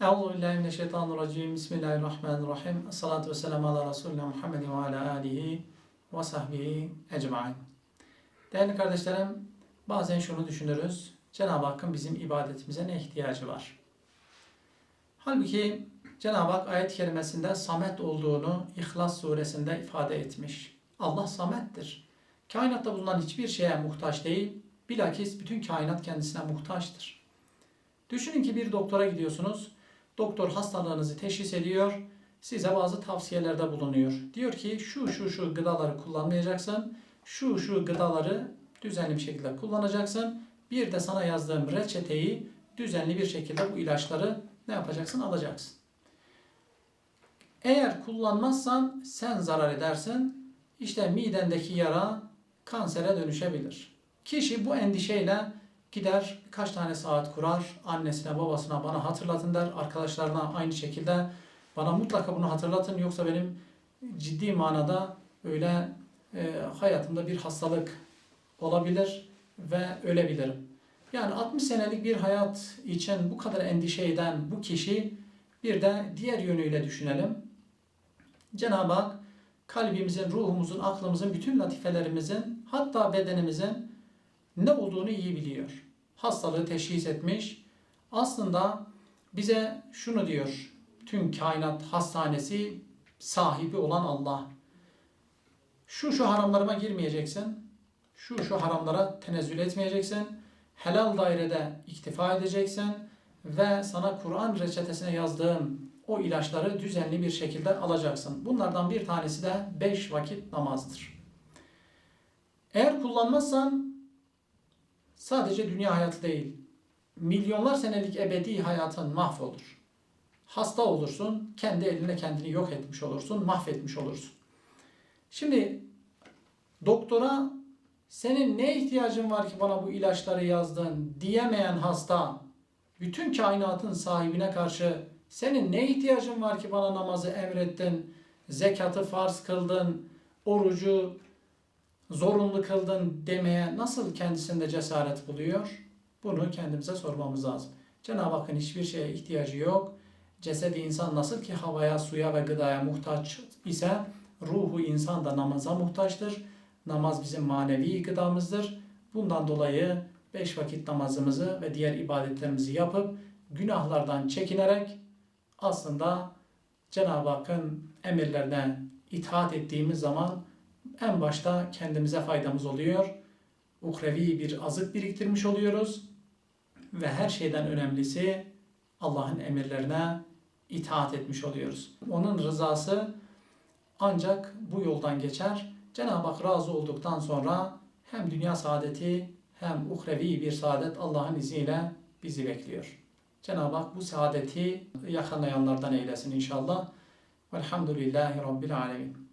Euzu billahi mineşşeytanirracim. Bismillahirrahmanirrahim. Esselatu vesselamu ala Resulina Muhammedin ve ala alihi ve sahbihi ecmaîn. Değerli kardeşlerim, bazen şunu düşünürüz. Cenab-ı Hakk'ın bizim ibadetimize ne ihtiyacı var? Halbuki Cenab-ı Hak ayet-i kerimesinde samet olduğunu İhlas suresinde ifade etmiş. Allah samettir. Kainatta bulunan hiçbir şeye muhtaç değil, bilakis bütün kainat kendisine muhtaçtır. Düşünün ki bir doktora gidiyorsunuz. Doktor hastalığınızı teşhis ediyor. Size bazı tavsiyelerde bulunuyor. Diyor ki şu şu şu gıdaları kullanmayacaksın. Şu şu gıdaları düzenli bir şekilde kullanacaksın. Bir de sana yazdığım reçeteyi düzenli bir şekilde bu ilaçları ne yapacaksın? Alacaksın. Eğer kullanmazsan sen zarar edersin. İşte midendeki yara kansere dönüşebilir. Kişi bu endişeyle gider birkaç tane saat kurar. Annesine babasına bana hatırlatın der. Arkadaşlarına aynı şekilde bana mutlaka bunu hatırlatın. Yoksa benim ciddi manada öyle e, hayatımda bir hastalık olabilir ve ölebilirim. Yani 60 senelik bir hayat için bu kadar endişe eden bu kişi bir de diğer yönüyle düşünelim. Cenab-ı Hak kalbimizin, ruhumuzun, aklımızın, bütün latifelerimizin hatta bedenimizin ne olduğunu iyi biliyor. Hastalığı teşhis etmiş. Aslında bize şunu diyor. Tüm kainat hastanesi sahibi olan Allah. Şu şu haramlarıma girmeyeceksin. Şu şu haramlara tenezzül etmeyeceksin. Helal dairede iktifa edeceksin ve sana Kur'an reçetesine yazdığım o ilaçları düzenli bir şekilde alacaksın. Bunlardan bir tanesi de 5 vakit namazdır. Eğer kullanmazsan sadece dünya hayatı değil, milyonlar senelik ebedi hayatın mahvolur. Hasta olursun, kendi eline kendini yok etmiş olursun, mahvetmiş olursun. Şimdi doktora senin ne ihtiyacın var ki bana bu ilaçları yazdın diyemeyen hasta bütün kainatın sahibine karşı senin ne ihtiyacın var ki bana namazı emrettin, zekatı farz kıldın, orucu zorunlu kıldın demeye nasıl kendisinde cesaret buluyor? Bunu kendimize sormamız lazım. Cenab-ı Hakk'ın hiçbir şeye ihtiyacı yok. Cesedi insan nasıl ki havaya, suya ve gıdaya muhtaç ise ruhu insan da namaza muhtaçtır. Namaz bizim manevi gıdamızdır. Bundan dolayı beş vakit namazımızı ve diğer ibadetlerimizi yapıp günahlardan çekinerek aslında Cenab-ı Hakk'ın emirlerine itaat ettiğimiz zaman en başta kendimize faydamız oluyor. Uhrevi bir azık biriktirmiş oluyoruz. Ve her şeyden önemlisi Allah'ın emirlerine itaat etmiş oluyoruz. Onun rızası ancak bu yoldan geçer. Cenab-ı Hak razı olduktan sonra hem dünya saadeti hem uhrevi bir saadet Allah'ın izniyle bizi bekliyor. Cenab-ı Hak bu saadeti yakalayanlardan eylesin inşallah. Velhamdülillahi Rabbil Alemin.